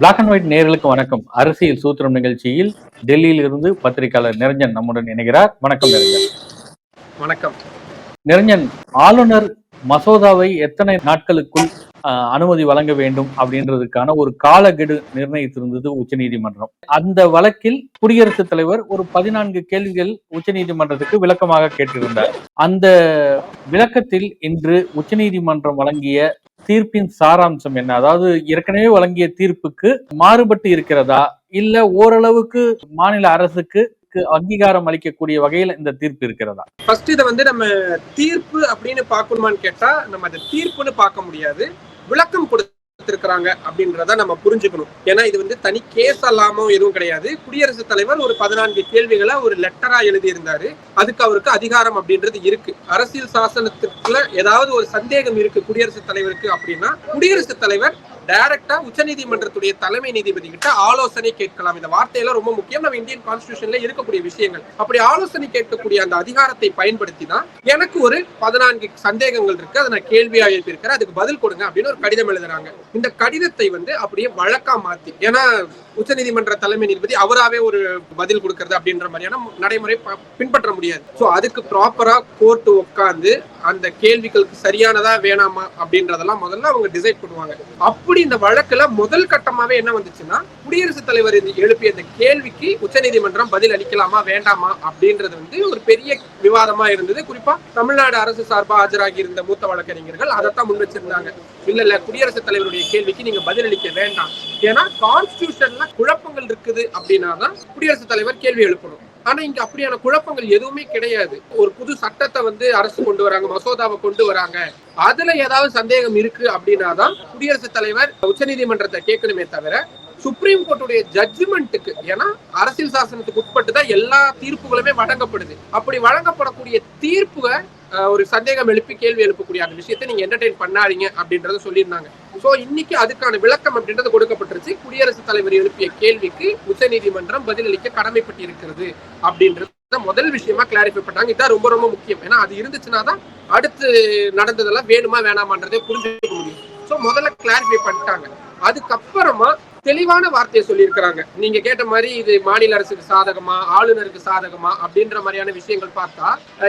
Black and white நேயர்களுக்கு வணக்கம். அரசியல் சூத்திரம் நிகழ்ச்சியில் டெல்லியில் இருந்து பத்திரிகையாளர் நிரஞ்சன் நம்முடன் இணைகிறார். வணக்கம் நிரஞ்சன். வணக்கம். நிரஞ்சன் ஆளுநர் மசோதாவை எத்தனை நாட்களுக்குள் அனுமதி வழங்க வேண்டும் அப்படின்றதுக்கான ஒரு காலக்கெடு நிர்ணயித்திருந்தது உச்சநீதிமன்றம். அந்த வழக்கில் குடியரசுத் தலைவர் ஒரு பதினான்கு கேள்விகள் உச்சநீதிமன்றத்துக்கு விளக்கமாக கேட்டிருந்தார். அந்த விளக்கத்தில் இன்று உச்சநீதிமன்றம் வழங்கிய தீர்ப்பின் சாராம்சம் என்ன? அதாவது ஏற்கனவே வழங்கிய தீர்ப்புக்கு மாறுபட்டு இருக்கிறதா? இல்ல ஓரளவுக்கு மாநில அரசுக்கு அங்கீகாரம் அளிக்கக்கூடிய வகையில இந்த தீர்ப்பு இருக்கிறதா? ஃபர்ஸ்ட் இதை வந்து நம்ம தீர்ப்பு அப்படின்னு பார்க்கணுமான்னு கேட்டா நம்ம அதை தீர்ப்புன்னு பார்க்க முடியாது. விளக்கம் கொடுத்திருக்கிறாங்க அப்படின்றத நம்ம புரிஞ்சுக்கணும். ஏன்னா இது வந்து தனி கேஸ் அல்லாம எதுவும் கிடையாது. குடியரசுத் தலைவர் ஒரு பதினான்கு கேள்விகளை ஒரு லெட்டரா எழுதியிருந்தாரு. அதுக்கு அவருக்கு அதிகாரம் அப்படின்றது இருக்கு. அரசியல் சாசனத்துக்குள்ள ஏதாவது ஒரு சந்தேகம் இருக்கு குடியரசுத் தலைவருக்கு அப்படின்னா குடியரசுத் தலைவர் டைரக்டா உச்சநீதிமன்றத்துடைய தலைமை நீதிபதி கிட்ட ஆலோசனை கேட்கலாம். இந்த வார்த்தையெல்லாம் ரொம்ப முக்கியம். நம்ம இந்தியன் கான்ஸ்டியூஷன்ல இருக்கக்கூடிய விஷயங்கள். அப்படி ஆலோசனை கேட்கக்கூடிய அந்த அதிகாரத்தை பயன்படுத்தி தான் எனக்கு ஒரு பதினான்கு சந்தேகங்கள் இருக்கு. அதை நான் கேள்வியா எழுப்பியிருக்கிறேன். அதுக்கு பதில் கொடுங்க அப்படின்னு ஒரு கடிதம் எழுதுறாங்க. இந்த கடிதத்தை வந்து அப்படியே வழக்கா மாத்தி. ஏன்னா உச்சநீதிமன்ற தலைமை நீதிபதி அவராவே ஒரு பதில் கொடுக்கறது அப்படின்ற மாதிரியான நடைமுறை பின்பற்ற முடியாது. சோ அதுக்கு ப்ராப்பரா கோர்ட் உட்காந்து அந்த கேள்விகளுக்கு சரியானதா வேணாமா அப்படின்றதெல்லாம் முதல்ல அவங்க டிசைட் பண்ணுவாங்க. அப்படி இந்த வழக்குல முதல் கட்டமாவே என்ன வந்துச்சுன்னா குடியரசுத் தலைவர் எழுப்பிய இந்த கேள்விக்கு உச்சநீதிமன்றம் பதில் அளிக்கலாமா வேண்டாமா அப்படின்றது வந்து ஒரு பெரிய விவாதமா இருந்தது. குறிப்பா தமிழ்நாடு அரசு சார்பா ஆஜராகி இருந்த மூத்த வழக்கறிஞர்கள் அதைத்தான் முன் வச்சிருந்தாங்க. இல்ல இல்ல குடியரசுத் தலைவருடைய கேள்விக்கு நீங்க பதில் அளிக்க வேண்டாம். ஏன்னா கான்ஸ்டியூஷன்ல குழப்பங்கள் இருக்குது அப்படின்னா தான் குடியரசுத் தலைவர் கேள்வி எழுப்பணும். ஆனா இங்க அப்படியான குழப்பங்கள் எதுவுமே கிடையாது. ஒரு புது சட்டத்தை வந்து அரசு கொண்டு வராங்க மசோதாவை கொண்டு வராங்க. அதுல ஏதாவது சந்தேகம் இருக்கு அப்படின்னா தான் குடியரசுத் தலைவர் உச்சநீதிமன்றத்தை கேட்கணுமே தவிர சுப்ரீம் கோர்ட்டுடைய ஜட்ஜ்மெண்ட்டுக்கு ஏன்னா அரசியல் சாசனத்துக்கு உட்பட்டு தான் எல்லா தீர்ப்புகளுமே வழங்கப்படுது. அப்படி வழங்கப்படக்கூடிய தீர்ப்புக ஒரு சந்தேகம் எழுப்பி கேள்வி எழுப்பக்கூடிய அந்த விஷயத்தை நீங்க என்டர்டைன் பண்ணாதீங்க அப்படின்றத சொல்லியிருந்தாங்க. சோ இன்னைக்கு அதுக்கான விளக்கம் அப்படின்றது கொடுக்கப்பட்டுருச்சு. குடியரசுத் தலைவர் எழுப்பிய கேள்விக்கு உச்சநீதிமன்றம் பதிலளிக்க கடமைப்பட்டிருக்கிறது அப்படின்றது முதல் விஷயமா கிளாரிஃபை பண்ணாங்க. இதான் ரொம்ப ரொம்ப முக்கியம். ஏன்னா அது இருந்துச்சுன்னா தான் அடுத்து நடந்ததெல்லாம் வேணுமா வேணாமான்றதே புரிஞ்சுக்க முடியும். ஸோ முதல்ல கிளாரிஃபை பண்ணிட்டாங்க. அதுக்கப்புறமா தெளிவான வார்த்தையை சொல்லியிருக்கிறாங்க. நீங்க கேட்ட மாதிரி இது மாநில அரசுக்கு சாதகமா ஆளுநருக்கு சாதகமா அப்படின்ற மாதிரியான விஷயங்கள் பார்த்தா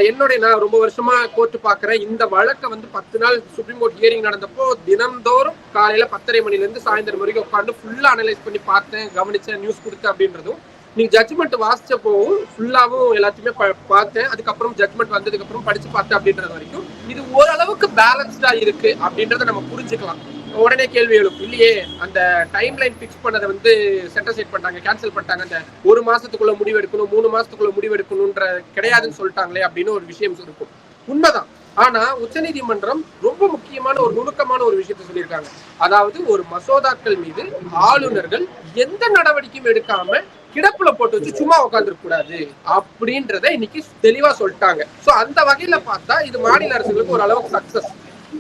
என்னுடைய நான் ரொம்ப வருஷமா கோர்ட்டு பாக்குறேன் இந்த வழக்கை வந்து பத்து நாள் சுப்ரீம் கோர்ட் ஹியரிங் நடந்தப்போ தினந்தோறும் காலையில பத்தரை மணில இருந்து சாயந்தரம் வரைக்கும் உட்காந்து ஃபுல்லா அனலைஸ் பண்ணி பார்த்தேன் கவனிச்சேன் நியூஸ் கொடுத்தேன் அப்படின்றதும் நீ ஜட்ஜ்மெண்ட் வாசிச்சப்போவும் ஃபுல்லாவும் எல்லாத்தையுமே ப- பார்த்தேன். அதுக்கப்புறம் ஜட்ஜ்மெண்ட் வந்ததுக்கு அப்புறம் படிச்சு பார்த்தேன் அப்படின்றது வரைக்கும் இது ஓரளவுக்கு பேலன்ஸ்டா இருக்கு அப்படின்றத நம்ம புரிஞ்சுக்கலாம். உடனே கேள்வி எழும். இல்லையே அந்த டைம் லைன் பிக்ஸ் பண்ணதை வந்து சென்டர் செட் பண்ணிட்டாங்க கேன்சல் பண்ணிட்டாங்க. அந்த ஒரு மாசத்துக்குள்ள முடிவு எடுக்கணும் மூணு மாசத்துக்குள்ள முடிவு எடுக்கணும்ன்ற கிடையாதுன்னு சொல்லிட்டாங்களே அப்படின்னு ஒரு விஷயம் இருக்கும். உண்மைதான். ஆனா உச்சநீதிமன்றம் ரொம்ப முக்கியமான ஒரு நுணுக்கமான ஒரு விஷயத்த சொல்லியிருக்காங்க. அதாவது ஒரு மசோதாக்கள் மீது ஆளுநர்கள் எந்த நடவடிக்கையும் எடுக்காம கிடப்புல போட்டு வச்சு சும்மா உட்காந்துருக்க கூடாது. அப்படின்றத இன்னைக்கு தெளிவா சொல்லிட்டாங்க. சோ அந்த வகையில பார்த்தா இது மாநில அரசுகளுக்கு ஒரு அளவுக்கு success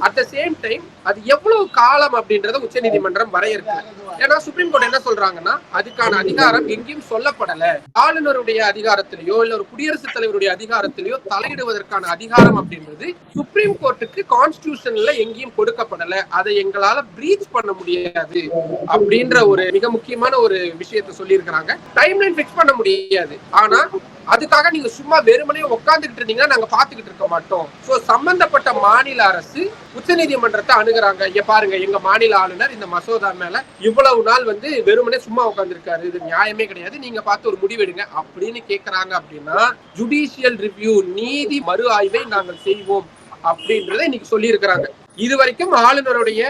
at the same time அது எவ்வளவு காலம் அப்படின்றத உச்ச நீதிமன்றம் வரையறுக்கல. ஏன்னா சுப்ரீம் கோர்ட் என்ன சொல்றாங்கன்னா அதுக்கான அதிகாரம் எங்கேயும் சொல்லப்படல. ஆளுநருடைய அதிகாரத்திலேயோ இல்ல ஒரு குடியரசுத் தலைவருடைய அதிகாரத்திலேயோ தலையிடுவதற்கான அதிகாரம் அப்படின்றது சுப்ரீம் கோர்ட்டுக்கு கான்ஸ்டியூஷன்ல எங்கேயும் கொடுக்கப்படல. அதை எங்களால பிரீச் பண்ண முடியாது அப்படின்ற ஒரு மிக முக்கியமான ஒரு விஷயத்தை சொல்லியிருக்கிறாங்க. டைம் லைன் பிக்ஸ் பண்ண முடியாது. ஆனா அதுக்காக நீங்க சும்மா வெறுமனே உட்காந்துக்கிட்டு இருந்தீங்கன்னா நாங்க பாத்துக்கிட்டு இருக்க மாட்டோம். சோ சம்பந்தப்பட்ட மாநில அரசு உச்சநீதிமன்றத்தை அணுகிறாங்க. இங்க பாருங்க எங்க மாநில ஆளுநர் இந்த மசோதா மேல இவ்வளவு நாள் வந்து வெறுமனே சும்மா உட்காந்துருக்காரு இது நியாயமே கிடையாது. நீங்க பார்த்து ஒரு முடிவெடுங்க அப்படின்னு கேக்குறாங்க அப்படின்னா ஜுடிஷியல் ரிவ்யூ நீதி மறு ஆய்வை நாங்கள் செய்வோம் அப்படின்றத இன்னைக்கு சொல்லி இருக்கிறாங்க இது வரைக்கும் ஆளுநருடைய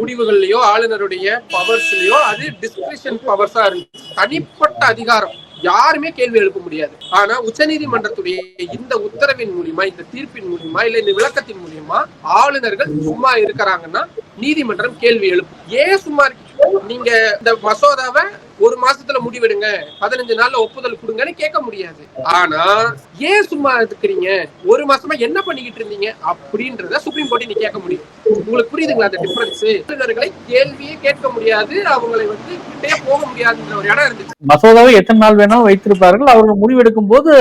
முடிவுகள்லயோ ஆளுநருடைய பவர்ஸ்லயோ அது டிஸ்கிரிஷன் பவர்ஸா இருந்துச்சு. தனிப்பட்ட அதிகாரம். யாருமே கேள்வி எழுப்ப முடியாது. ஆனா உச்சநீதிமன்றத்துடைய இந்த உத்தரவின் மூலியமா இந்த தீர்ப்பின் மூலியமா இல்ல இந்த விளக்கத்தின் மூலியமா ஆளுநர்கள் சும்மா இருக்கிறாங்கன்னா நீதிமன்றம் கேள்வி எழுப்பும். ஏன் சும்மா இருக்கு? நீங்க இந்த மசோதாவை ஒரு மாசத்துல முடிவெடுங்க. பதினஞ்சு நாள்ல ஒப்புதல் கொடுங்கன்னு கேட்க முடியாது. ஆனா ஏன் சும்மா இருக்கிறீங்க? ஒரு மாசமா என்ன பண்ணிக்கிட்டு இருந்தீங்க? அப்படின்றத சுப்ரீம் கோர்ட் நீ கேட்க முடியும். உங்களுக்கு புரியுதுங்களா அந்த டிஃபரன்ஸ் ஆளுநர்களை கேள்வியே கேட்க முடியாது அவங்களை வந்து கிட்டே போக முடியாதுன்ற ஒரு இடம் இருந்துச்சு. மசோதாவை எத்தனை நாள் வேணாலும் வைத்திருப்பார்கள் அவர்கள் முடிவெடுக்கும் போது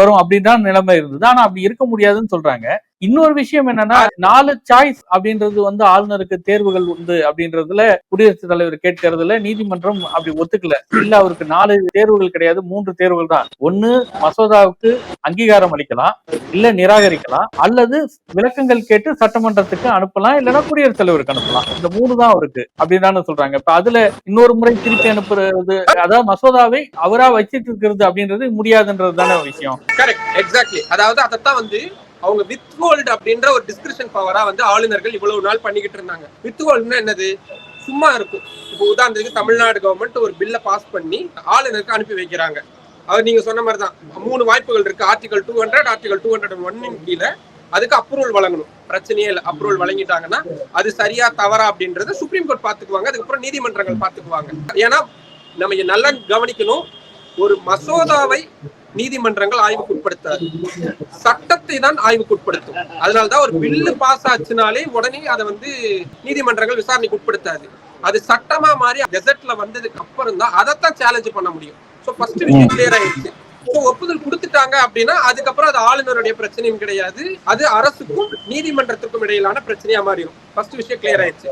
வரும் வரும் தான் நிலைமை இருந்தது. ஆனா அப்படி இருக்க முடியாதுன்னு சொல்றாங்க. இன்னொரு விஷயம் என்னன்னா நாலு சாய்ஸ் அப்படின்றது வந்து ஆளுநருக்கு தேர்வுகள் உண்டு அப்படின்றதுல குடியரசுத் தலைவர் கேட்கறதுல நீதிமன்றம் அப்படி ஒத்துக்கல. இல்ல அவருக்கு நாலு தேர்வுகள் கிடையாது மூன்று தேர்வுகள் தான். ஒண்ணு மசோதாவுக்கு அங்கீகாரம் அளிக்கலாம் இல்ல நிராகரிக்கலாம் அல்லது விளக்கங்கள் கேட்டு சட்டமன்றத்துக்கு அனுப்பலாம் இல்லைன்னா குடியரசுத் தலைவருக்கு அனுப்பலாம். இந்த மூணு தான் அவருக்கு அப்படின்னு சொல்றாங்க. இப்ப அதுல இன்னொரு முறை திருப்பி அனுப்புறது அதாவது மசோதாவை அவரா வச்சிட்டு இருக்கிறது அப்படின்றது முடியாதுன்றது தானே விஷயம். கரெக்ட் எக்ஸாக்ட்லி அதாவது அதைத்தான் வந்து அவங்க வித் ஹோல்டு அப்படின்ற ஒரு டிஸ்கிரிப்ஷன் பவரா வந்து ஆளுநர்கள் இவ்வளவு நாள் பண்ணிக்கிட்டு இருந்தாங்க. வித் ஹோல்டுனா என்னது? சும்மா இருக்கும். இப்போ உதாரணத்துக்கு தமிழ்நாடு கவர்மெண்ட் ஒரு பில்லை பாஸ் பண்ணி ஆளுநருக்கு அனுப்பி வைக்கிறாங்க. அவர் நீங்க சொன்ன மாதிரி தான் மூணு வாய்ப்புகள் இருக்கு. Article two hundred article two hundred ஒன்னின் கீழே அதுக்கு அப்ரூவல் வழங்கணும். பிரச்சனையே இல்லை. அப்ரூவல் வழங்கிட்டாங்கன்னா அது சரியா தவறா அப்படின்றத சுப்ரீம் கோர்ட் பாத்துக்குவாங்க. அதுக்கப்புறம் நீதிமன்றங்கள் பாத்துக்குவாங்க. ஏன்னா நம்ம நல்லா கவனிக்கணும். ஒரு மசோதாவை நீதிமன்றங்கள் ஆய்வுக்கு உட்படுத்தாது சட்டத்தை தான் ஆய்வுக்கு உட்படுத்தும் அதனாலதான் ஒரு பில்லு பாஸ் ஆச்சுனாலே உடனே அதை வந்து நீதிமன்றங்கள் விசாரணைக்கு உட்படுத்தாது. அது சட்டமா மாறி கெசட்ல வந்ததுக்கு அப்புறம் தான் அதைத்தான் சேலஞ்சு பண்ண முடியும். சோ ஃபர்ஸ்ட் விஷயம் கிளியர் ஆயிடுச்சு. ஒப்புதல் கொடுத்துட்டாங்க அப்படின்னா அதுக்கப்புறம் அது ஆளுநருடைய பிரச்சனையும் கிடையாது. அது அரசுக்கும் நீதிமன்றத்துக்கும் இடையிலான பிரச்சனையா மாறிடும். ஃபர்ஸ்ட் விஷயம் கிளியர் ஆயிடுச்சு.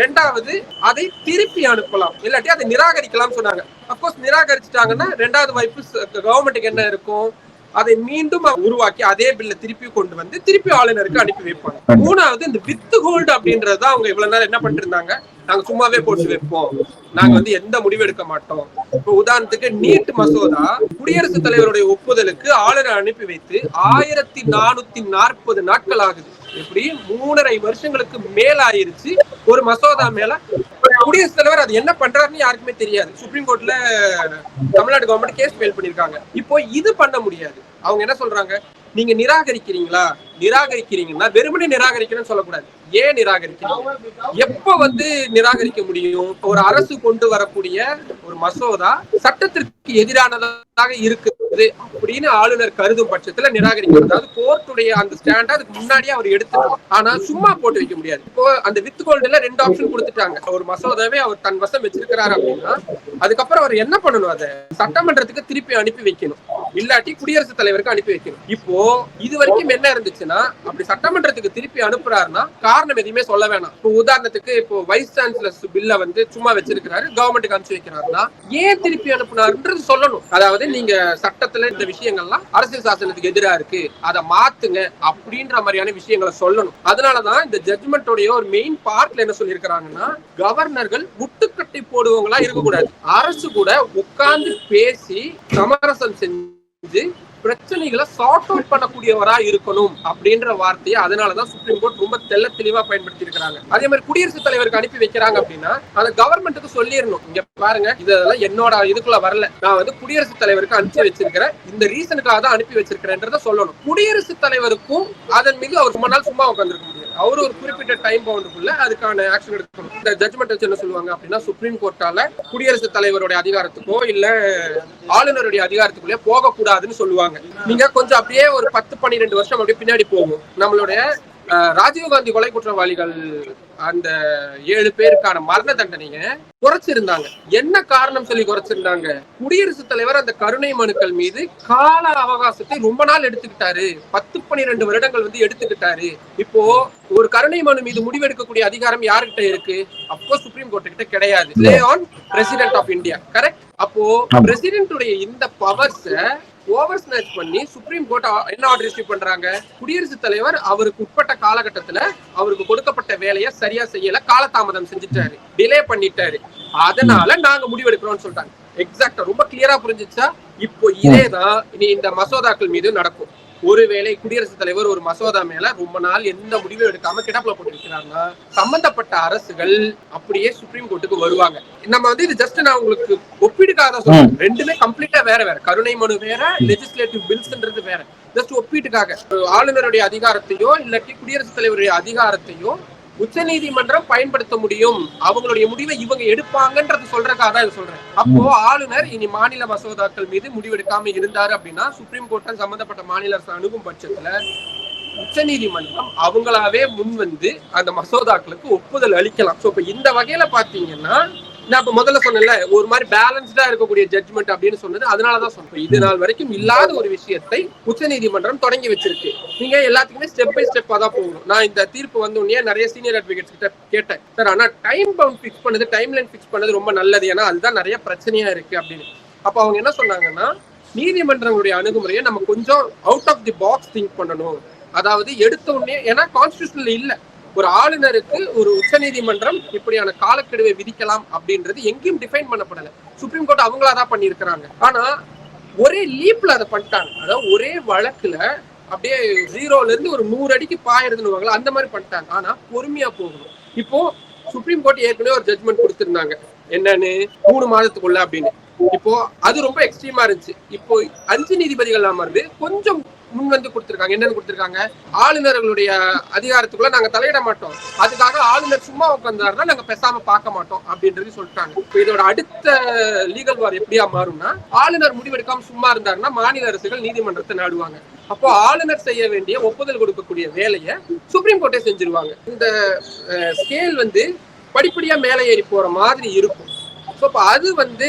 ரெண்டாவது அதை திருப்பி அனுப்பலாம். இல்லாட்டி அதை நிராகரிக்கலாம் சொன்னாங்க. அப்கோர்ஸ் நிராகரிச்சுட்டாங்கன்னா ரெண்டாவது வாய்ப்பு கவர்மெண்ட்டுக்கு என்ன இருக்கும்? அதை மீண்டும் உருவாக்கி அதே பில்ல திருப்பி கொண்டு வந்து திருப்பி ஆளுநருக்கு அனுப்பி வைப்பாங்க. மூணாவது இந்த வித் ஹோல்டு அப்படின்றத அவங்க இவ்வளவு நேரம் என்ன பண்ணிட்டு இருந்தாங்க நாங்க சும்மாவே போட்டு வைப்போம். நாங்க வந்து எந்த முடிவு எடுக்க மாட்டோம். இப்போ உதாரணத்துக்கு நீட் மசோதா குடியரசுத் தலைவருடைய ஒப்புதலுக்கு ஆளுநர் அனுப்பி வைத்து ஆயிரத்தி நானூத்தி நாற்பது நாட்கள் ஆகுது. இப்படி மூணரை வருஷங்களுக்கு மேல ஆயிருச்சு ஒரு மசோதா மேல. குடியரசுத் தலைவர் அது என்ன பண்றாருன்னு யாருக்குமே தெரியாது. சுப்ரீம் கோர்ட்ல தமிழ்நாடு கவர்மெண்ட் கேஸ் ஃபைல் பண்ணிருக்காங்க. இப்போ இது பண்ண முடியாது. அவங்க என்ன சொல்றாங்க? நீங்க நிராகரிக்கிறீங்களா? நிராகரிக்கிறீங்கன்னா வெறுமனே நிராகரிக்கிறேன்னு சொல்லக்கூடாது. ஏன் நிராகரிக்கிறீங்க? எப்ப வந்து நிராகரிக்க முடியும்? ஒரு அரசு கொண்டு வரக்கூடிய ஒரு மசோதா சட்டத்திற்கு எதிரானதாக இருக்கு. இருக்குது அப்படின்னு ஆளுநர் கருதும் பட்சத்துல நிராகரிக்கணும் அதாவது கோர்ட்டுடைய அந்த ஸ்டாண்ட் அதுக்கு முன்னாடியே அவர் எடுத்துக்கலாம் ஆனா சும்மா போட்டு வைக்க முடியாது. இப்போ அந்த வித் கோல்டுல ரெண்டு ஆப்ஷன் கொடுத்துட்டாங்க. ஒரு மசோதாவே அவர் தன் வசம் வச்சிருக்கிறாரு அப்படின்னா அதுக்கப்புறம் அவர் என்ன பண்ணணும் அதை? சட்டமன்றத்துக்கு திருப்பி அனுப்பி வைக்கணும். இல்லாட்டி குடியரசுத் தலைவருக்கு அனுப்பி வைக்கணும். இப்போ இது வரைக்கும் என்ன இருந்துச்சுன்னா அப்படி சட்டமன்றத்துக்கு திருப்பி அனுப்புறாருன்னா காரணம் எதுவுமே சொல்ல வேணாம். இப்போ உதாரணத்துக்கு இப்போ வைஸ் சான்சலர்ஸ் பில்ல வந்து சும்மா வச்சிருக்கிறாரு கவர்மெண்ட்டுக்கு அனுப்பிச்சு வைக்கிறாருன்னா ஏன் திருப்பி அனுப்புனாருன்றது சொல்லணும். அதாவது நீங்க சட்டத்துல இந்த விஷயங்கள்லாம் அரசியல் சாசனத்துக்கு எதிரா இருக்கு. அதை மாத்துங்க அப்படின்ற மாதிரியான விஷயங்களை சொல்லணும். அதனாலதான் இந்த ஜட்மெண்டோடைய ஒரு மெயின் பார்ட்ல என்ன சொல்லியிருக்கிறாங்கன்னா கவர்னர்கள் முட்டுக்கட்டை போடுவவங்களா இருக்கக்கூடாது. அரசு கூட உட்கார்ந்து பேசி சமரசம் செஞ்சு Did. பிரச்சனைகளை சார்ட் அவுட் பண்ணக்கூடியவரா இருக்கணும் அப்படின்ற வார்த்தையை அதனாலதான் சுப்ரீம் கோர்ட் ரொம்ப தெல்ல தெளிவா பயன்படுத்தி இருக்கிறாங்க அதே மாதிரி குடியரசுத் தலைவருக்கு அனுப்பி வைக்கிறாங்க அப்படின்னா அந்த கவர்மெண்ட்டுக்கு சொல்லிடணும் இங்க பாருங்க இதெல்லாம் என்னோட இதுக்குள்ள வரல. நான் வந்து குடியரசுத் தலைவருக்கு அனுப்பி வச்சிருக்கிறேன். இந்த ரீசனுக்காக தான் அனுப்பி வச்சிருக்கிறேன்றத சொல்லணும். குடியரசுத் தலைவருக்கும் அதன் மீது அவர் ரொம்ப நாள் சும்மா உட்காந்துருக்க முடியாது. அவர் ஒரு குறிப்பிட்ட டைம் பவுண்டுக்குள்ள அதுக்கான ஆக்ஷன் எடுக்கணும் இந்த ஜட்மெண்ட் வச்சு என்ன சொல்லுவாங்க அப்படின்னா சுப்ரீம் கோர்ட்டால குடியரசுத் தலைவருடைய அதிகாரத்துக்கோ இல்ல ஆளுநருடைய அதிகாரத்துக்குள்ளே போகக்கூடாதுன்னு சொல்லுவாங்க. நீங்க கொஞ்சம் அப்படியே ஒரு பத்து பன்னிரெண்டு வருஷம் அப்படியே பின்னாடி போகும் நம்மளுடைய ராஜீவ்காந்தி கொலை குற்றவாளிகள் அந்த ஏழு பேருக்கான மரண தண்டனையை குறைச்சிருந்தாங்க. என்ன காரணம் சொல்லி குறைச்சிருந்தாங்க? குடியரசுத் தலைவர் அந்த கருணை மனுக்கள் மீது கால அவகாசத்தை ரொம்ப நாள் எடுத்துக்கிட்டாரு. பத்து பன்னிரெண்டு வருடங்கள் வந்து எடுத்துக்கிட்டாரு. இப்போ ஒரு கருணை மனு மீது முடிவெடுக்கக்கூடிய அதிகாரம் யாருக்கிட்ட இருக்கு? அப்போ சுப்ரீம் கோர்ட் கிட்ட கிடையாது. Lay on president of India correct அப்போ பிரசிடென்ட் உடைய இந்த பவர்ஸ ஓவர் ஸ்நாச் பண்ணி சுப்ரீம் கோர்ட் என்ன ஆர்டர் இஷ்யூ பண்றாங்க? குடியரசுத் தலைவர் அவருக்கு உட்பட்ட காலகட்டத்துல அவருக்கு கொடுக்கப்பட்ட வேலையை சரியா செய்யல காலதாமதம் செஞ்சுட்டாரு டிலே பண்ணிட்டாரு. அதனால நாங்க முடிவெடுக்கிறோம்னு சொல்லிட்டாங்க. எக்ஸாக்டா ரொம்ப கிளியரா புரிஞ்சுச்சா? இப்போ இதேதான் இனி இந்த மசோதாக்கள் மீது நடக்கும். ஒருவேளை குடியரசுத் தலைவர் ஒரு மசோதா மேல ரொம்ப நாள் எந்த முடிவும் எடுக்காம கிடப்புல போட்டு வைக்கிறாங்கன்னா சம்பந்தப்பட்ட அரசுகள் அப்படியே சுப்ரீம் கோர்ட்டுக்கு வருவாங்க. நம்ம வந்து இது ஜஸ்ட் நான் உங்களுக்கு ஒப்பீடுக்காக தான் சொல்றேன். ரெண்டுமே கம்ப்ளீட்டா வேற வேற. கருணை மனு வேற லெஜிஸ்லேட்டிவ் பில்ஸ்ன்றது வேற. ஜஸ்ட் ஒப்பீட்டுக்காக. ஆளுநருடைய அதிகாரத்தையோ இல்லாட்டி குடியரசுத் தலைவருடைய அதிகாரத்தையோ உச்ச நீதிமன்றம் பயன்படுத்த முடியும். அவங்களுடைய முடிவை இவங்க எடுப்பாங்கன்றது சொல்றதுக்காக தான் சொல்றேன். அப்போ ஆளுநர் இனி மாநில மசோதாக்கள் மீது முடிவெடுக்காம இருந்தாரு அப்படின்னா சுப்ரீம் கோர்ட்டை சம்பந்தப்பட்ட மாநில அரசு அணுகும் பட்சத்துல உச்ச நீதிமன்றம் அவங்களாவே முன் வந்து அந்த மசோதாக்களுக்கு ஒப்புதல் அளிக்கலாம். சோ இப்ப இந்த வகையில பாத்தீங்கன்னா நான் இப்ப முதல்ல சொன்னேன்ல ஒரு மாதிரி பேலன்ஸ்டா இருக்கக்கூடிய ஜட்மெண்ட் அப்படின்னு சொன்னது அதனாலதான் சொன்னேன் இது நாள் வரைக்கும் இல்லாத ஒரு விஷயத்தை உச்சநீதிமன்றம் தொடங்கி வச்சிருக்கு. நீங்க எல்லாத்துக்குமே ஸ்டெப் பை ஸ்டெப்பா தான் போகணும். நான் இந்த தீர்ப்பு வந்த உடனே நிறைய சீனியர் அட்வொகேட்ஸ் கிட்ட கேட்டேன். சார் ஆனா டைம் பவுண்ட் ஃபிக்ஸ் பண்ணது டைம் லைன் ஃபிக்ஸ் பண்ணது ரொம்ப நல்லது. ஏன்னா அதுதான் நிறைய பிரச்சனையா இருக்கு அப்படின்னு. அப்ப அவங்க என்ன சொன்னாங்கன்னா நீதிமன்றங்களுடைய அணுகுமுறையை நம்ம கொஞ்சம் out of the box think பண்ணணும். அதாவது எடுத்த உடனே ஏன்னா கான்ஸ்டியூஷன்ல இல்லை. ஒரு ஆளுநருக்கு ஒரு உச்சநீதிமன்றம் இப்படியான காலக்கெடுவை விதிக்கலாம் அப்படின்றது எங்கேயும் டிஃபைன் பண்ணப்படல. சுப்ரீம் கோர்ட் அவங்களா தான் பண்ணியிருக்கிறாங்க. ஆனா ஒரே லீப்ல அதை பண்ணிட்டாங்க. அதாவது ஒரே வழக்குல அப்படியே ஜீரோல இருந்து ஒரு நூறு அடிக்கு பாயிருதுன்னு அந்த மாதிரி பண்ணிட்டாங்க. ஆனா பொறுமையா போகணும். இப்போ சுப்ரீம் கோர்ட் ஏற்கனவே ஒரு ஜட்மெண்ட் கொடுத்திருந்தாங்க. என்னன்னு? மூணு மாதத்துக்குள்ள அப்படின்னு. இப்போ அது ரொம்ப எக்ஸ்ட்ரீமா இருந்துச்சு. இப்போ அஞ்சு நீதிபதிகள் அமர்ந்து கொஞ்சம் முன் வந்து கொடுத்துருக்காங்க. என்னன்னு கொடுத்துருக்காங்க? ஆளுநர்களுடைய அதிகாரத்துக்குள்ள நாங்க தலையிட மாட்டோம். அதுக்காக ஆளுநர் சும்மா உட்கார்ந்தாருன்னா நாங்க பேசாம பார்க்க மாட்டோம் அப்படின்றது சொல்லிட்டாங்க. இப்போ இதோட அடுத்த லீகல் வார் எப்படியா மாறும்னா ஆளுநர் முடிவெடுக்காம சும்மா இருந்தாருன்னா மாநில அரசுகள் நீதிமன்றத்தை நாடுவாங்க. அப்போ ஆளுநர் செய்ய வேண்டிய ஒப்புதல் கொடுக்கக்கூடிய வேலையை சுப்ரீம் கோர்ட்டே செஞ்சிருவாங்க. இந்த ஸ்கேல் வந்து படிப்படியா மேலே ஏறி போற மாதிரி இருக்கும். ஸோ இப்போ அது வந்து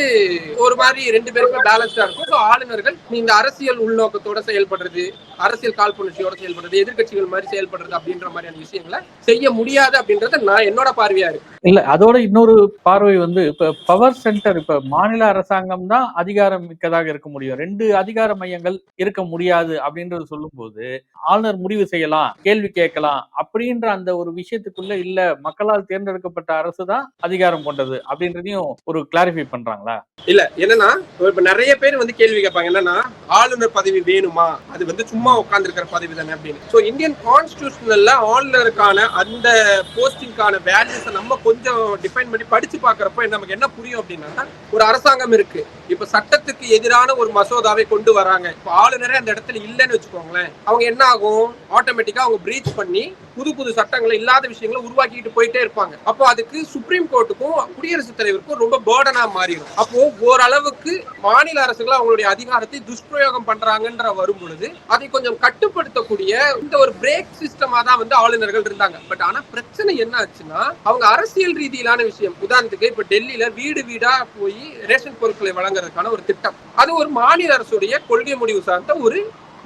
ஒரு மாதிரி ரெண்டு பேருக்கும் பேலன்ஸ்டா இருக்கும். ஸோ ஆளுநர்கள் இந்த அரசியல் உள்நோக்கத்தோட செயல்படுறது அரசியல் காழ்ப்புணர்ச்சியோட செயல்படுறது எதிர்க்கட்சிகள் மாதிரி செயல்படுறது அப்படின்ற மாதிரியான விஷயங்களை செய்ய முடியாது அப்படின்றத நான் என்னோட பார்வையா இருக்கு. இல்ல அதோட இன்னொரு பார்வை வந்து இப்ப பவர் சென்டர் இப்ப மாநில அரசாங்கம் தான் அதிகாரம் மிக்கதாக இருக்க முடியும். ரெண்டு அதிகார மையங்கள் இருக்க முடியாது அப்படின்றது சொல்லும்போது ஆளுநர் முடிவு செய்யலாம் கேள்வி கேட்கலாம் அப்படின்ற அந்த ஒரு விஷயத்துக்குள்ள இல்ல மக்களால் தேர்ந்தெடுக்கப்பட்ட அரசு தான் அதிகாரம் கொண்டது அப்படின்றதையும் ஒரு கிளாரிஃபை பண்றாங்களா? இல்ல என்னன்னா இப்ப நிறைய பேர் வந்து கேள்வி கேட்பாங்க என்னன்னா ஆளுநர் பதவி வேணுமா? அது வந்து சும்மா உட்கார்ந்து இருக்கிற பதவி தானே அப்படின்னு. சோ இந்தியன் கான்ஸ்டியூஷனல்ல ஆளுநருக்கான அந்த போஸ்டிங்கான வேல்யூஸ நம்ம கொஞ்சம் டிஃபைன் பண்ணி படிச்சு பாக்குறப்ப நமக்கு என்ன புரியும் அப்படின்னா ஒரு அரசாங்கம் இருக்கு. இப்ப சட்டத்துக்கு எதிரான ஒரு மசோதாவை கொண்டு வராங்க. இப்ப ஆளுநரே அந்த இடத்துல இல்லைன்னு வச்சுக்கோங்களேன். அவங்க என்ன ஆகும்? ஆட்டோமேட்டிக்கா அவங்க பிரீச் பண்ணி புது புது சட்டங்களை இல்லாத விஷயங்களை உருவாக்கிட்டு போயிட்டே இருப்பாங்க. அப்போ அதுக்கு சுப்ரீம் கோர்ட்டுக்கும் குடியரசுத் தலைவருக்கும் ரொம்ப பேர்டனா மாறிடும் அப்போ ஓரளவுக்கு மாநில அரசுகள் அவங்களுடைய அதிகாரத்தை துஷ்பிரயோகம் பண்றாங்கன்ற வரும் பொழுது அதை கொஞ்சம் கட்டுப்படுத்தக்கூடிய இந்த ஒரு பிரேக் சிஸ்டமா தான் வந்து ஆளுநர்கள் இருந்தாங்க. பட் ஆனா பிரச்சனை என்ன ஆச்சுன்னா அவங்க அரசியல் ரீதியிலான விஷயம். உதாரணத்துக்கு இப்ப டெல்லியில வீடு வீடா போய் ரேஷன் பொருட்களை வழங்குறதுக்கான ஒரு திட்டம். அது ஒரு மாநில அரசுடைய கொள்கை முடிவு சார்ந்த ஒரு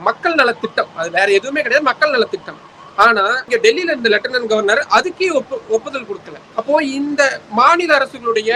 மக்கள் நலத்திட்டம் திட்டம். அது வேற எதுவுமே கிடையாது மக்கள் நலத்திட்டம் திட்டம். ஆனா இங்க டெல்லியில இருந்த லெப்டினன்ட் கவர்னர் அதுக்கே ஒப்பு ஒப்புதல் கொடுக்கல. அப்போ இந்த மாநில அரசுகளுடைய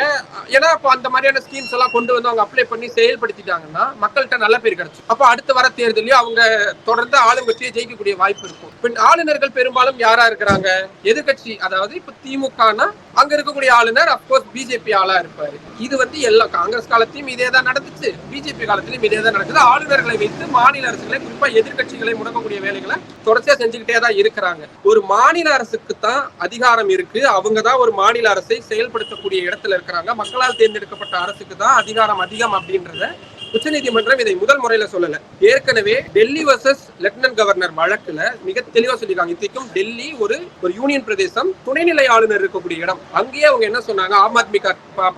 ஏன்னா அப்போ அந்த மாதிரியான ஸ்கீம்ஸ் எல்லாம் கொண்டு வந்து அவங்க அப்ளை பண்ணி செயல்படுத்திட்டாங்கன்னா மக்கள்கிட்ட நல்ல பேர் கிடைச்சு. அப்போ அடுத்த வர தேர்தலையும் அவங்க தொடர்ந்து ஆளுங்கட்சியை ஜெயிக்கக்கூடிய வாய்ப்பு இருக்கும். பின் ஆளுநர்கள் பெரும்பாலும் யாரா இருக்கிறாங்க? எதிர்கட்சி அதாவது இப்ப திமுகனா அங்க இருக்கக்கூடிய ஆளுநர் அப்கோர்ஸ் பிஜேபி ஆளா இருப்பாரு. இது வந்து எல்லா காங்கிரஸ் காலத்திலும் இதே தான் நடந்துச்சு. பிஜேபி காலத்திலும் இதே தான் நடக்குது. ஆளுநர்களை வைத்து மாநில அரசுகளை குறிப்பா எதிர்கட்சிகளை முடக்கக்கூடிய வேலைகளை தொடர்ச்சியா செஞ்சுக்கிட்டே தான் இருக்கு. இருக்கிறாங்க. ஒரு மாநில அரசுக்கு தான் அதிகாரம் இருக்கு. அவங்க தான் ஒரு மாநில அரசை செயல்படுத்தக்கூடிய இடத்துல இருக்கிறாங்க. மக்களால் தேர்ந்தெடுக்கப்பட்ட அரசுக்கு தான் அதிகாரம் அதிகம் அப்படின்றத உச்சநீதிமன்றம் இதை முதல் முறையில சொல்லல. ஏற்கனவே டெல்லி வர்சஸ் லெப்டினன்ட் கவர்னர் வழக்குல மிக தெளிவா சொல்லிருக்காங்க இத்தைக்கும் டெல்லி ஒரு ஒரு யூனியன் பிரதேசம் துணைநிலை ஆளுநர் இருக்கக்கூடிய இடம். அங்கேயே அவங்க என்ன சொன்னாங்க? ஆம் ஆத்மி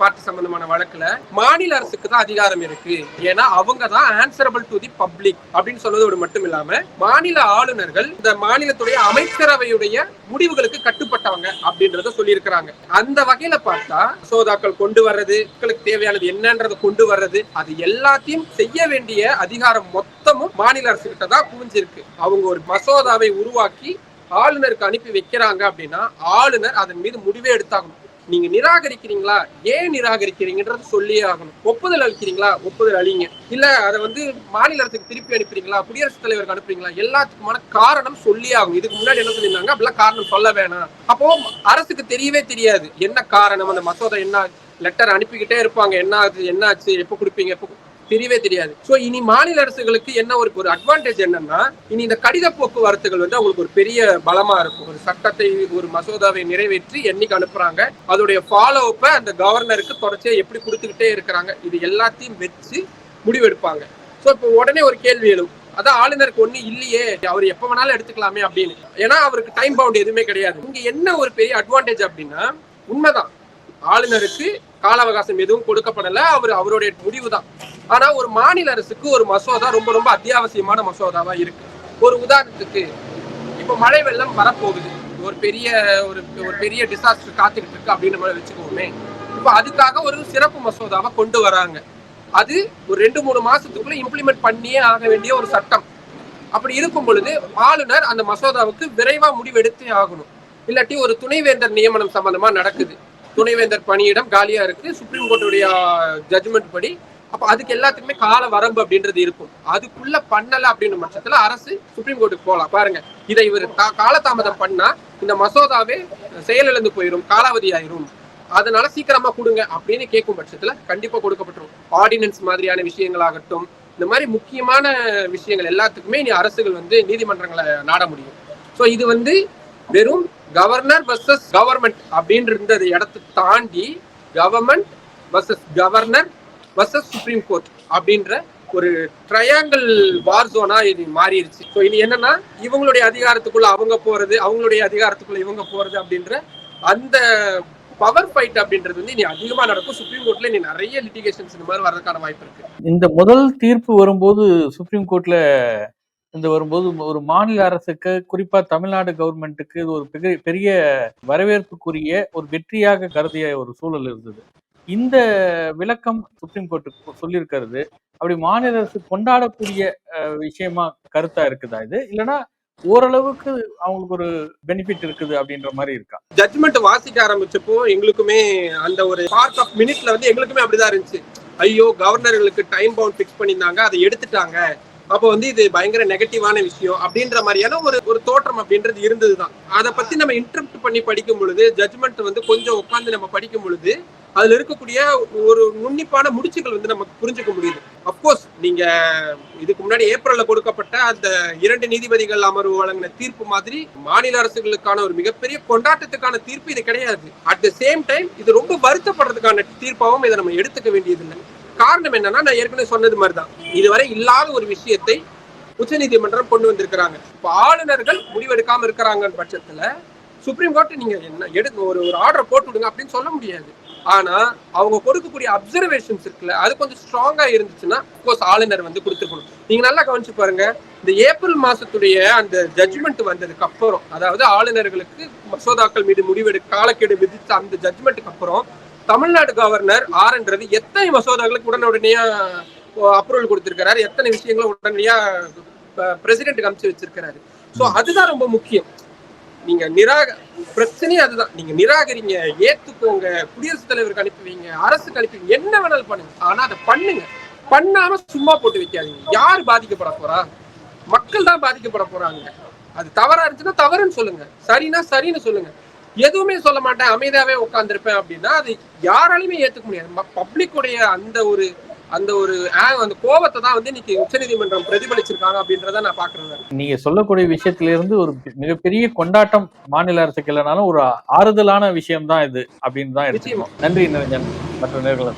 பார்ட்டி சம்பந்தமான வழக்குல மாநில அரசுக்கு தான் அதிகாரம் இருக்கு. ஏன்னா அவங்க தான் ஆன்சரபிள் டு தி பப்ளிக் அப்படின்னு சொன்னதோடு மட்டும் இல்லாம மாநில ஆளுநர்கள் இந்த மாநிலத்துடைய அமைச்சரவையுடைய முடிவுகளுக்கு கட்டுப்பட்டவங்க அப்படின்றத சொல்லியிருக்கிறாங்க. அந்த வகையில பார்த்தா சோதாக்கள் கொண்டு வர்றது மக்களுக்கு தேவையானது என்னன்றதை கொண்டு வர்றது அது எல்லாத்தையும் செய்ய வேண்டிய அதிகாரம் மொத்தமும் மாநில அரசு கிட்ட தான் குவிஞ்சிருக்கு அவங்க ஒரு மசோதாவை உருவாக்கி ஆளுநருக்கு அனுப்பி வைக்கிறாங்க அப்படின்னா ஆளுநர் அதன் மீது முடிவே எடுத்தாகணும். நீங்க நிராகரிக்கிறீங்களா? ஏன் நிராகரிக்கிறீங்கன்றது சொல்லியே ஆகணும். ஒப்புதல் அளிக்கிறீங்களா? ஒப்புதல் அளிங்க. இல்ல அதை வந்து மாநில அரசுக்கு திருப்பி அனுப்புறீங்களா? குடியரசுத் தலைவருக்கு அனுப்புறீங்களா? எல்லாத்துக்குமான காரணம் சொல்லியே ஆகும் இதுக்கு முன்னாடி என்ன சொல்லியிருந்தாங்க? அப்படிலாம் காரணம் சொல்ல வேணாம். அப்போ அரசுக்கு தெரியவே தெரியாது. என்ன காரணம்? அந்த மசோதா என்ன? லெட்டர் அனுப்பிக்கிட்டே இருப்பாங்க. என்ன ஆகுது? என்ன ஆச்சு? எப்போ கொடுப்பீங்க? எப்போ தெரியவே தெரியாது. சோ இனி மாநில அரசுகளுக்கு என்ன ஒரு ஒரு அட்வான்டேஜ் என்னன்னா இனி இந்த கடித போக்குவரத்துகள் வந்து அவங்களுக்கு ஒரு பெரிய பலமா இருக்கும். ஒரு சட்டத்தை ஒரு மசோதாவை நிறைவேற்றி என்னைக்கு அனுப்புறாங்க அதோடைய ஃபாலோ அப்பை அந்த கவர்னருக்கு தொடர்ச்சியா எப்படி கொடுத்துக்கிட்டே இருக்கிறாங்க இது எல்லாத்தையும் வச்சு முடிவெடுப்பாங்க. சோ இப்போ உடனே ஒரு கேள்வி எழும். அதான் ஆளுநருக்கு ஒண்ணு இல்லையே அவர் எப்ப வேணாலும் எடுத்துக்கலாமே அப்படின்னு. ஏன்னா அவருக்கு டைம் பவுண்ட் எதுவுமே கிடையாது. இங்க என்ன ஒரு பெரிய அட்வான்டேஜ் அப்படின்னா உண்மைதான். ஆளுநருக்கு கால அவகாசம் எதுவும் கொடுக்கப்படல அவர் அவருடைய முடிவு தான் ஆனா ஒரு மாநில அரசுக்கு ஒரு மசோதா ரொம்ப ரொம்ப அத்தியாவசியமான மசோதாவா இருக்கு. ஒரு உதாரணத்துக்கு இப்ப மழை வெள்ளம் வரப்போகுது. ஒரு பெரிய ஒரு ஒரு பெரிய டிசாஸ்டர் காத்துக்கிட்டு இருக்கு அப்படின்னு நம்ம வச்சுக்கோமே. இப்ப அதுக்காக ஒரு சிறப்பு மசோதாவை கொண்டு வராங்க. அது ஒரு ரெண்டு மூணு மாசத்துக்குள்ள இம்ப்ளிமெண்ட் பண்ணியே ஆக வேண்டிய ஒரு சட்டம். அப்படி இருக்கும் பொழுது ஆளுநர் அந்த மசோதாவுக்கு விரைவா முடிவெடுத்தே ஆகணும். இல்லாட்டி ஒரு துணைவேந்தர் நியமனம் சம்பந்தமா நடக்குது. துணைவேந்தர் பணியிடம் காலியா இருக்கு. சுப்ரீம் கோர்ட்டுடைய ஜட்ஜ்மெண்ட் படி அப்ப அதுக்கு எல்லாத்துக்குமே கால வரம்பு அப்படின்றது இருக்கும். அதுக்குள்ள பண்ணல அப்படின்ற பட்சத்துல அரசு சுப்ரீம் கோர்ட்டுக்கு போகலாம் பாருங்க. இதை இவர் காலதாமதம் பண்ணா இந்த மசோதாவே செயலிழந்து போயிடும் காலாவதி ஆயிரும். அதனால சீக்கிரமா கொடுங்க அப்படின்னு கேட்கும் பட்சத்துல கண்டிப்பா கொடுக்கப்பட்டுரும். ஆர்டினன்ஸ் மாதிரியான விஷயங்கள் ஆகட்டும் இந்த மாதிரி முக்கியமான விஷயங்கள் எல்லாத்துக்குமே இனி அரசுகள் வந்து நீதிமன்றங்களை நாட முடியும். ஸோ இது வந்து வெறும் கவர்னர் வர்சஸ் கவர்மெண்ட் அப்படின்னு இடத்தை தாண்டி government versus governor versus supreme court அப்படின்ற ஒரு ட்ரையாங்கிள் வார் ஜோனா இது மாறிடுச்சு ஸோ இனி என்னன்னா இவங்களுடைய அதிகாரத்துக்குள்ள அவங்க போறது அவங்களுடைய அதிகாரத்துக்குள்ள இவங்க போறது அப்படின்ற அந்த பவர் ஃபைட் அப்படின்றது வந்து இனி அதிகமா நடக்கும். சுப்ரீம் கோர்ட்ல இனி நிறைய லிட்டிகேஷன்ஸ் இந்த மாதிரி வர்றதுக்கான வாய்ப்பு இருக்கு. இந்த முதல் தீர்ப்பு வரும்போது சுப்ரீம் கோர்ட்ல இந்த வரும்போது ஒரு மாநில அரசுக்கு குறிப்பா தமிழ்நாடு கவர்மெண்ட்டுக்கு இது ஒரு பெரிய பெரிய வரவேற்புக்குரிய ஒரு வெற்றியாக கருதிய ஒரு சூழல் இருந்தது. இந்த விளக்கம் சுப்ரீம் கோர்ட்டுக்கு சொல்லியிருக்கிறது. அப்படி மாநில அரசு கொண்டாடக்கூடிய விஷயமா கருத்தா இருக்குதா இது? இல்லைன்னா ஓரளவுக்கு அவங்களுக்கு ஒரு பெனிஃபிட் இருக்குது அப்படின்ற மாதிரி இருக்கா? ஜட்மெண்ட் வாசிக்க ஆரம்பிச்சப்போ எங்களுக்குமே அந்த ஒரு பார்ட் ஆஃப் மினிட்ல வந்து எங்களுக்குமே அப்படிதான் இருந்துச்சு. ஐயோ கவர்னர்களுக்கு டைம் பவுண்ட் ஃபிக்ஸ் பண்ணியிருந்தாங்க அதை எடுத்துட்டாங்க. அப்போ வந்து இது பயங்கர நெகட்டிவான விஷயம் அப்படின்ற மாதிரியான ஒரு ஒரு தோற்றம் அப்படின்றது இருந்ததுதான். அதை பத்தி நம்ம இன்டர்ப்ட் பண்ணி படிக்கும் பொழுது ஜட்மெண்ட் வந்து கொஞ்சம் உட்காந்து நம்ம படிக்கும் பொழுது அதுல இருக்கக்கூடிய ஒரு நுண்ணிப்பான முடிச்சுகள் வந்து நமக்கு புரிஞ்சுக்க முடியுது. அப்கோர்ஸ் நீங்க இதுக்கு முன்னாடி ஏப்ரல்ல கொடுக்கப்பட்ட அந்த இரண்டு நீதிபதிகள் அமர்வு வழங்கின தீர்ப்பு மாதிரி மாநில அரசுகளுக்கான ஒரு மிகப்பெரிய கொண்டாட்டத்துக்கான தீர்ப்பு இது கிடையாது. அட் த சேம் டைம் இது ரொம்ப வருத்தப்படுறதுக்கான தீர்ப்பாகவும் இதை நம்ம எடுத்துக்க வேண்டியதில்லை. காரணம் என்னன்னா நான் ஏற்கனவே சொன்னது மாதிரிதான். இதுவரை இல்லாத ஒரு விஷயத்தை உச்சநீதிமன்றம் கொண்டு வந்திருக்கிறாங்க. இப்போ ஆளுநர்கள் முடிவெடுக்காம இருக்கிறாங்க பட்சத்துல சுப்ரீம் கோர்ட் நீங்க என்ன எடுக்க ஒரு ஒரு ஆர்டர் போட்டு விடுங்க அப்படின்னு சொல்ல முடியாது. ஆனா அவங்க கொடுக்கக்கூடிய அப்சர்வேஷன்ஸ் இருக்குல்ல அது கொஞ்சம் ஸ்ட்ராங்கா இருந்துச்சுன்னா கோர்ஸ் ஆளுநர் வந்து கொடுத்துருக்கணும். நீங்க நல்லா கவனிச்சு பாருங்க இந்த ஏப்ரல் மாசத்துடைய அந்த ஜட்ஜ்மெண்ட் வந்ததுக்கு அப்புறம் அதாவது ஆளுநர்களுக்கு மசோதாக்கள் மீது முடிவெடு காலக்கெடு விதித்த அந்த ஜட்மெண்ட்டுக்கு அப்புறம் Tamil Nadu governor R N Ravi எத்தனை மசோதாக்களுக்கு உடனடியா அப்ரூவல் கொடுத்திருக்கிறாரு? எத்தனை விஷயங்களை உடனடியா பிரசிடென்ட்டுக்கு அனுப்பிச்சு வச்சிருக்கிறாரு? சோ அதுதான் ரொம்ப முக்கியம். நீங்க நிராக பிரச்சனையே அதுதான். நீங்க நிராகரிங்க ஏத்துக்கோங்க குடியரசுத் தலைவருக்கு அனுப்பி வைங்க அரசுக்கு அனுப்பி வைங்க என்ன வேணாலும் பண்ணுங்க. ஆனா அதை பண்ணுங்க. பண்ணாம சும்மா போட்டு வைக்காதீங்க. யார் பாதிக்கப்பட போறா? மக்கள் தான் பாதிக்கப்பட போறாங்க. அது தவறா இருந்துச்சுன்னா தவறுன்னு சொல்லுங்க. சரின்னா சரின்னு சொல்லுங்க. எதுவுமே சொல்ல மாட்டேன். அமைதியாவே உட்கார்ந்திருப்பேன் அப்படின்னா அது யாராலையுமே ஏத்துக்க முடியாது. பப்ளிக்குடைய அந்த ஒரு அந்த ஒரு அந்த கோபத்தை தான் வந்து இன்னைக்கு உச்சநீதிமன்றம் பிரதிபலிச்சிருக்காங்க அப்படின்றத நான் பாக்குறேன் நீங்க சொல்லக்கூடிய விஷயத்துல இருந்து ஒரு மிகப்பெரிய கொண்டாட்டம் மாநில அரசுக்கு இல்லைனாலும் ஒரு ஆறுதலான விஷயம் தான் இது அப்படின்னு தான் எடுத்துக்கணும். நன்றி நிரஞ்சன் மற்ற நேர்களை